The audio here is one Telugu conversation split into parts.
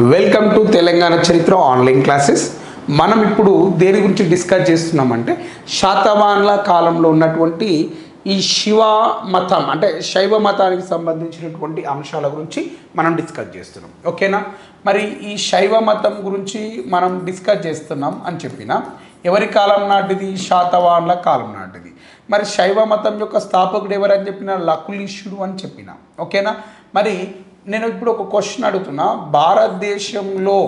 వెల్కమ్ టు తెలంగాణ చరిత్ర ఆన్లైన్ క్లాసెస్ మనం ఇప్పుడు దేని గురించి డిస్కస్ చేస్తున్నామంటే శాతవాన్ల కాలంలో ఉన్నటువంటి ఈ శివ మతం అంటే శైవ మతానికి సంబంధించినటువంటి అంశాల గురించి మనం డిస్కస్ చేస్తున్నాం. ఓకేనా మరి ఈ శైవ మతం గురించి మనం డిస్కస్ చేస్తున్నాం అని చెప్పిన ఎవరి కాలం నాటిది? శాతవాన్ల కాలం నాటిది. మరి శైవ మతం యొక్క స్థాపకుడు ఎవరని చెప్పిన లకులీషుడు అని చెప్పిన. ఓకేనా మరి నేను ఇప్పుడు ఒక క్వశ్చన్ అడుగుతున్నా. భారతదేశంలో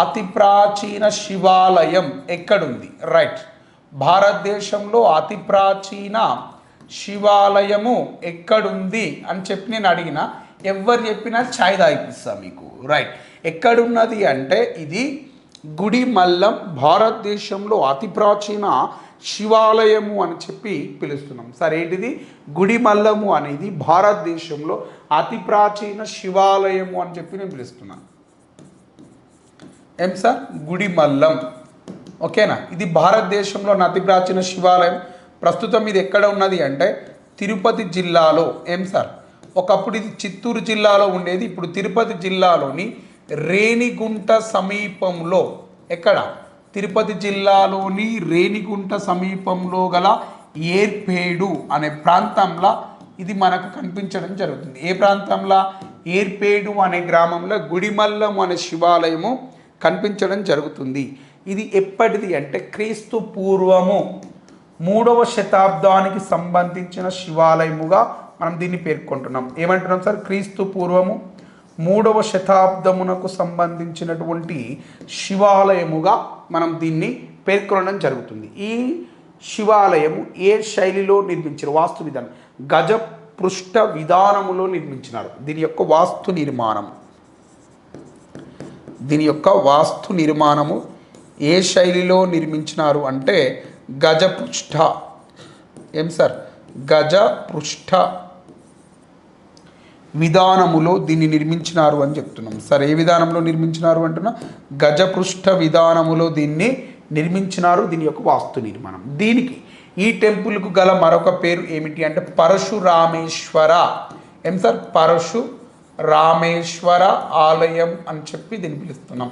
అతి ప్రాచీన శివాలయం ఎక్కడుంది? రైట్ భారతదేశంలో అతి ప్రాచీన శివాలయము ఎక్కడుంది అని చెప్పి నేను అడిగిన. ఎవరు చెప్పినా ఛాయ్ తాగిపిస్తా మీకు. రైట్ ఎక్కడున్నది అంటే ఇది గుడి మల్లం భారతదేశంలో అతి ప్రాచీన శివాలయము అని చెప్పి పిలుస్తున్నాం. సరే ఏంటిది? గుడిమల్లము అనేది భారతదేశంలో అతి ప్రాచీన శివాలయము అని చెప్పి నేను పిలుస్తున్నాను. ఏం సార్? గుడిమల్లం. ఓకేనా? ఇది భారతదేశంలో అతి ప్రాచీన శివాలయం. ప్రస్తుతం ఇది ఎక్కడ ఉన్నది అంటే తిరుపతి జిల్లాలో. ఏం సార్? ఒకప్పుడు ఇది చిత్తూరు జిల్లాలో ఉండేది. ఇప్పుడు తిరుపతి జిల్లాలోని రేణిగుంట సమీపంలో. ఎక్కడ? తిరుపతి జిల్లాలోని రేణిగుంట సమీపంలో గల ఏర్పేడు అనే ప్రాంతంలో ఇది మనకు కనిపించడం జరుగుతుంది. ఏ ప్రాంతంలో? ఏర్పేడు అనే గ్రామంలో గుడిమల్లం అనే శివాలయము కనిపించడం జరుగుతుంది. ఇది ఎప్పటిది అంటే క్రీస్తు పూర్వము మూడవ శతాబ్దానికి సంబంధించిన శివాలయముగా మనం దీన్ని పేర్కొంటున్నాం. ఏమంటున్నాం సార్? క్రీస్తు పూర్వము మూడవ శతాబ్దమునకు సంబంధించినటువంటి శివాలయముగా మనం దీన్ని పేర్కొనడం జరుగుతుంది. ఈ శివాలయము ఏ శైలిలో నిర్మించారు? వాస్తు విధానం. గజ పృష్ఠ విధానములో నిర్మించినారు. దీని యొక్క వాస్తు నిర్మాణం దీని యొక్క వాస్తు నిర్మాణము ఏ శైలిలో నిర్మించినారు అంటే గజపృష్ఠ ఏం సార్? గజ పృష్ఠ విధానములో దీన్ని నిర్మించినారు అని చెప్తున్నాం. సరే ఏ విధానంలో నిర్మించినారు అంటున్నా? గజపృష్ఠ విధానములో దీన్ని నిర్మించినారు దీని యొక్క వాస్తు నిర్మాణం. దీనికి ఈ టెంపుల్కు గల మరొక పేరు ఏమిటి అంటే పరశురామేశ్వర. ఏం సార్? పరశు రామేశ్వర ఆలయం అని చెప్పి దీన్ని పిలుస్తున్నాం.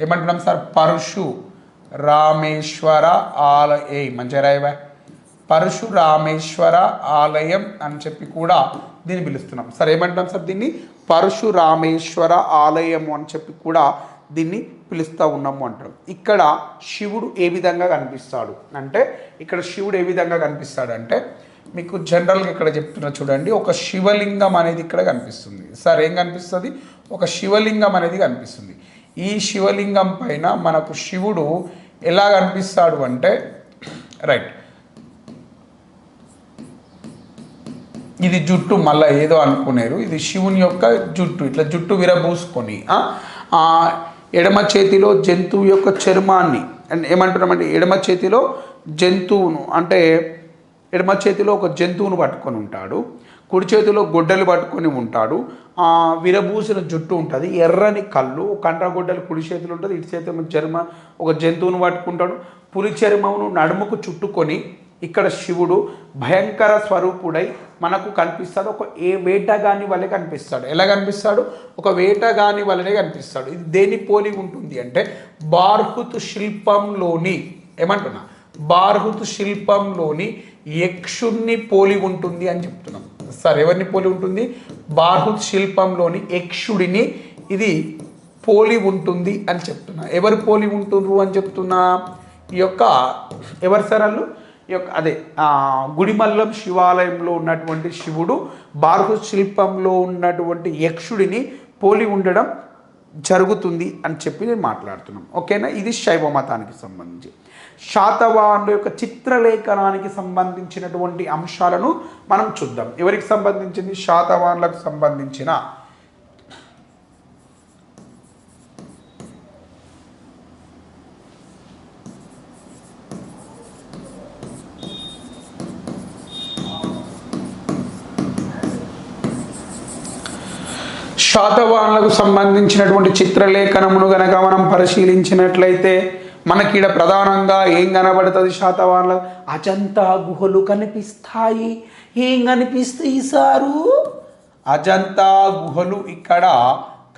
ఏమంటున్నాం సార్? పరశు రామేశ్వర ఆలయ. మంచిగా రాయవా? పరశురామేశ్వర ఆలయం అని చెప్పి కూడా దీన్ని పిలుస్తున్నాం. సరే ఏమంటున్నాం సార్ దీన్ని? పరశురామేశ్వర ఆలయము అని చెప్పి కూడా దీన్ని పిలుస్తూ ఉన్నాము అంటారు. ఇక్కడ శివుడు ఏ విధంగా కనిపిస్తాడు అంటే ఇక్కడ శివుడు ఏ విధంగా కనిపిస్తాడు అంటే మీకు జనరల్గా ఇక్కడ చెప్తున్నా చూడండి ఒక శివలింగం అనేది ఇక్కడ కనిపిస్తుంది. సార్ ఏం కనిపిస్తుంది? ఒక శివలింగం అనేది కనిపిస్తుంది. ఈ శివలింగం పైన మనకు శివుడు ఎలా కనిపిస్తాడు అంటే రైట్ ఇది జుట్టు మళ్ళీ ఏదో అనుకునేరు. ఇది శివుని యొక్క జుట్టు ఇట్లా జుట్టు విరబూసుకొని ఎడమ చేతిలో జంతువు యొక్క చర్మాన్ని అండ్ ఏమంటున్నామంటే ఎడమ చేతిలో జంతువును అంటే ఎడమ చేతిలో ఒక జంతువును పట్టుకొని ఉంటాడు కుడి చేతిలో గొడ్డలు పట్టుకొని ఉంటాడు విరబూసిన జుట్టు ఉంటుంది ఎర్రని కళ్ళు కండ్రగొడ్డలు కుడి చేతిలో ఉంటుంది ఇటు చేతిలో చర్మ ఒక జంతువును పట్టుకుంటాడు పులి చర్మమును నడుముకు చుట్టుకొని ఇక్కడ శివుడు భయంకర స్వరూపుడై మనకు కనిపిస్తాడు. ఒక ఏ వేటగాని వలె కనిపిస్తాడు. ఎలా కనిపిస్తాడు? ఒక వేటగాని వలనే కనిపిస్తాడు. ఇది దేని పోలి ఉంటుంది అంటే బార్హుత్ శిల్పంలోని ఏమంటున్నా? బార్హుత్ శిల్పంలోని యక్షుణ్ణి పోలి ఉంటుంది అని చెప్తున్నాం. సార్ ఎవరిని పోలి ఉంటుంది? బార్హుత్ శిల్పంలోని యక్షుడిని ఇది పోలి ఉంటుంది అని చెప్తున్నా. ఎవరు పోలి ఉంటున్నారు అని చెప్తున్నా? ఈ యొక్క ఎవరు సార్ వాళ్ళు? యొక్క అదే గుడిమల్లం శివాలయంలో ఉన్నటువంటి శివుడు బార్హు శిల్పంలో ఉన్నటువంటి యక్షుడిని పోలి ఉండడం జరుగుతుంది అని చెప్పి నేను మాట్లాడుతున్నాం. ఓకేనా? ఇది శైవ మతానికి సంబంధించి. శాతవాహనుల యొక్క చిత్రలేఖనానికి సంబంధించినటువంటి అంశాలను మనం చూద్దాం. ఎవరికి సంబంధించింది? శాతవాహనులకు సంబంధించిన శాతవాహనులకు సంబంధించినటువంటి చిత్రలేఖనమును గనక మనం పరిశీలించినట్లయితే మనకిడ ప్రధానంగా ఏం కనబడుతుంది శాతవాహనుల? అజంతా గుహలు కనిపిస్తాయి. ఏం కనిపిస్తాయి సారు? అజంతా గుహలు ఇక్కడ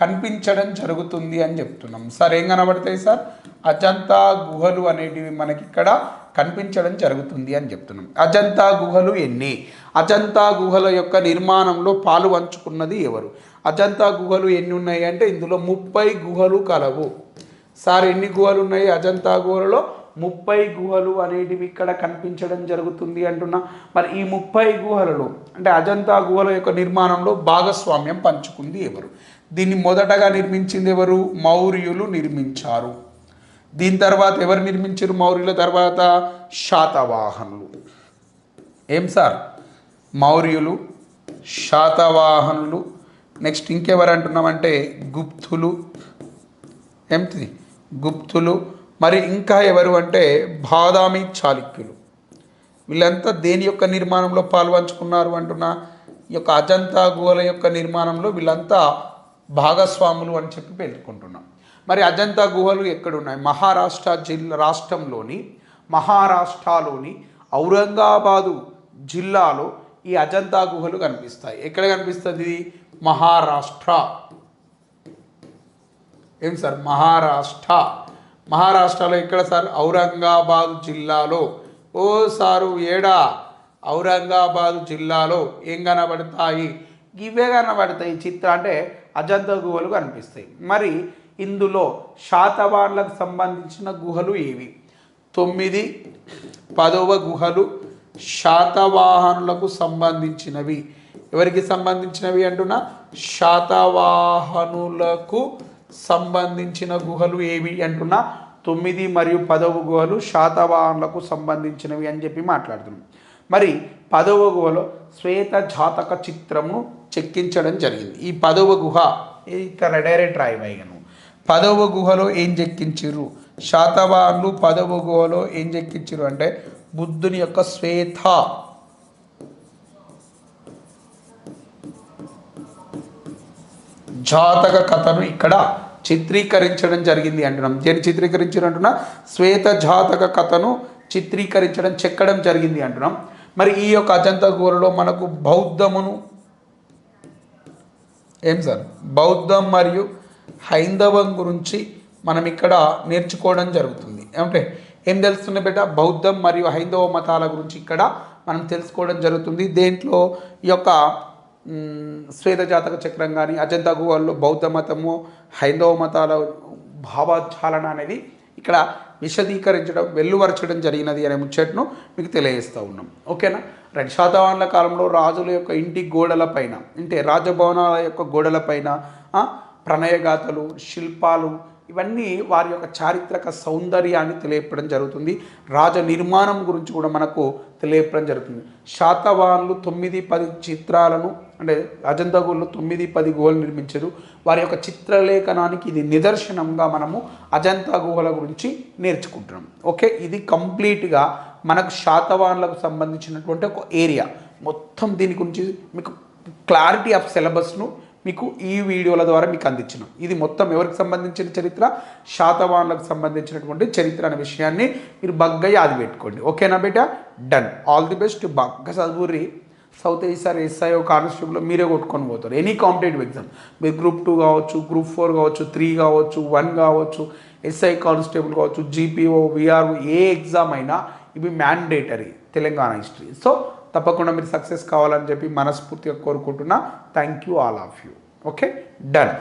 కనిపించడం జరుగుతుంది అని చెప్తున్నాం. సార్ ఏం కనబడతాయి సార్? అజంతా గుహలు అనేటివి మనకి ఇక్కడ కనిపించడం జరుగుతుంది అని చెప్తున్నాం. అజంతా గుహలు ఎన్ని? అజంతా గుహల యొక్క నిర్మాణంలో పాలు పంచుకున్నది ఎవరు? అజంతా గుహలు ఎన్ని ఉన్నాయి అంటే ఇందులో ముప్పై గుహలు కలవు. సార్ ఎన్ని గుహలు ఉన్నాయి అజంతా గుహలలో? ముప్పై గుహలు అనేటివి ఇక్కడ కనిపించడం జరుగుతుంది అంటున్నా. మరి ఈ ముప్పై గుహలలో అంటే అజంతా గుహల యొక్క నిర్మాణంలో భాగస్వామ్యం పంచుకుంది ఎవరు? దీన్ని మొదటగా నిర్మించింది ఎవరు? మౌర్యులు నిర్మించారు. దీని తర్వాత ఎవరు నిర్మించారు మౌర్యుల తర్వాత? శాతవాహనులు. ఏం సార్? మౌర్యులు శాతవాహనులు. నెక్స్ట్ ఇంకెవరు అంటున్నామంటే? గుప్తులు. ఏంటి గుప్తులు. మరి ఇంకా ఎవరు అంటే? బాదామి చాళుక్యులు. వీళ్ళంతా దేని యొక్క నిర్మాణంలో పాల్పంచుకున్నారు అంటున్నా? ఈ యొక్క అజంతా గుహల యొక్క నిర్మాణంలో వీళ్ళంతా భాగస్వాములు అని చెప్పి పేర్కొంటున్నాం. మరి అజంతా గుహలు ఎక్కడున్నాయి? మహారాష్ట్ర జిల్లా రాష్ట్రంలోని మహారాష్ట్రలోని ఔరంగాబాదు జిల్లాలో ఈ అజంతా గుహలు కనిపిస్తాయి. ఎక్కడ కనిపిస్తుంది? ఇది మహారాష్ట్ర. ఏం సార్? మహారాష్ట్ర. మహారాష్ట్రలో ఎక్కడ సార్? ఔరంగాబాద్ జిల్లాలో. ఓ సారు ఏడా? ఔరంగాబాద్ జిల్లాలో ఏం కనబడతాయి? ఇవే కనబడతాయి. చిత్ర అంటే అజంతా గుహలు కనిపిస్తాయి. మరి ఇందులో శాతవాన్లకు సంబంధించిన గుహలు ఏవి? తొమ్మిది పదవ గుహలు శాతవాహనులకు సంబంధించినవి. ఎవరికి సంబంధించినవి అంటున్నా? శాతవాహనులకు సంబంధించిన గుహలు ఏవి అంటున్నా? తొమ్మిది మరియు పదవ గుహలు శాతవాహనులకు సంబంధించినవి అని చెప్పి మాట్లాడుతున్నాం. మరి పదవ గుహలో శ్వేత జాతక చిత్రము చెక్కించడం జరిగింది. ఈ పదవ గుహ ఇక్కడ డైరెక్ట్ రాయవైగను పదవ గుహలో ఏం చెక్కించారు శాతవాహనులు పదవ గుహలో ఏం చెక్కించారు అంటే బుద్ధుని యొక్క శ్వేత. జాతక కథను ఇక్కడ చిత్రీకరించడం జరిగింది అంటున్నాం. దేని చిత్రీకరించారు అంటున్నా? శ్వేత జాతక కథను చిత్రీకరించడం చెక్కడం జరిగింది అంటున్నాం. మరి ఈ యొక్క అజంతా గుహలలో మనకు బౌద్ధమును ఏం సార్? బౌద్ధం మరియు హైందవం గురించి మనం ఇక్కడ నేర్చుకోవడం జరుగుతుంది. ఏమంటే ఏం తెలుస్తుంది బేట? బౌద్ధం మరియు హైందవ మతాల గురించి ఇక్కడ మనం తెలుసుకోవడం జరుగుతుంది. దేంట్లో ఈ యొక్క శ్వేత జాతక చక్రం కానీ అజంతా గుహల్లో బౌద్ధ మతము హైందవ మతాల భావచాలన అనేది ఇక్కడ విశదీకరించడం వెల్లువరచడం జరిగినది అనే ముచ్చట్ను మీకు తెలియజేస్తూ ఉన్నాం. ఓకేనా? రెండు. శాతవాహనుల కాలంలో రాజుల యొక్క ఇంటి గోడలపైన అంటే రాజభవనాల యొక్క గోడలపైన ప్రణయగాథలు శిల్పాలు ఇవన్నీ వారి యొక్క చారిత్రక సౌందర్యాన్ని తెలియపడం జరుగుతుంది. రాజ నిర్మాణం గురించి కూడా మనకు తెలియపడం జరుగుతుంది. శాతవాన్లు తొమ్మిది పది చిత్రాలను అంటే అజంతా తొమ్మిది పది గుహలు నిర్మించారు. వారి యొక్క చిత్రలేఖనానికి ఇది నిదర్శనంగా మనము అజంతా గుహల గురించి నేర్చుకుంటున్నాం. ఓకే ఇది కంప్లీట్గా మనకు శాతవాన్లకు సంబంధించినటువంటి ఒక ఏరియా. మొత్తం దీని గురించి మీకు క్లారిటీ ఆఫ్ సిలబస్ను మీకు ఈ వీడియోల ద్వారా మీకు అందించినాం. ఇది మొత్తం ఎవరికి సంబంధించిన చరిత్ర? శాతవాహనులకు సంబంధించినటువంటి చరిత్ర అనే విషయాన్ని మీరు బగ్గయ్య యాది పెట్టుకోండి. ఓకేనా బేటా? డన్ ఆల్ ది బెస్ట్ బగ్గ చదువుర్రి. సౌత్ ఈసారి ఎస్ఐఓ కానిస్టేబుల్లో మీరే కొట్టుకొని పోతారు. ఎనీ కాంపిటేటివ్ ఎగ్జామ్ మీరు గ్రూప్ టూ కావచ్చు గ్రూప్ ఫోర్ కావచ్చు త్రీ కావచ్చు వన్ కావచ్చు ఎస్ఐ కానిస్టేబుల్ కావచ్చు జీపీఓ విఆర్ఓ ఏ ఎగ్జామ్ అయినా ఇవి మ్యాండేటరీ తెలంగాణ హిస్టరీ సో తప్పకుండా మీరు సక్సెస్ కావాలని చెప్పి మనస్ఫూర్తిగా కోరుకుంటున్నా. Thank you all of you okay done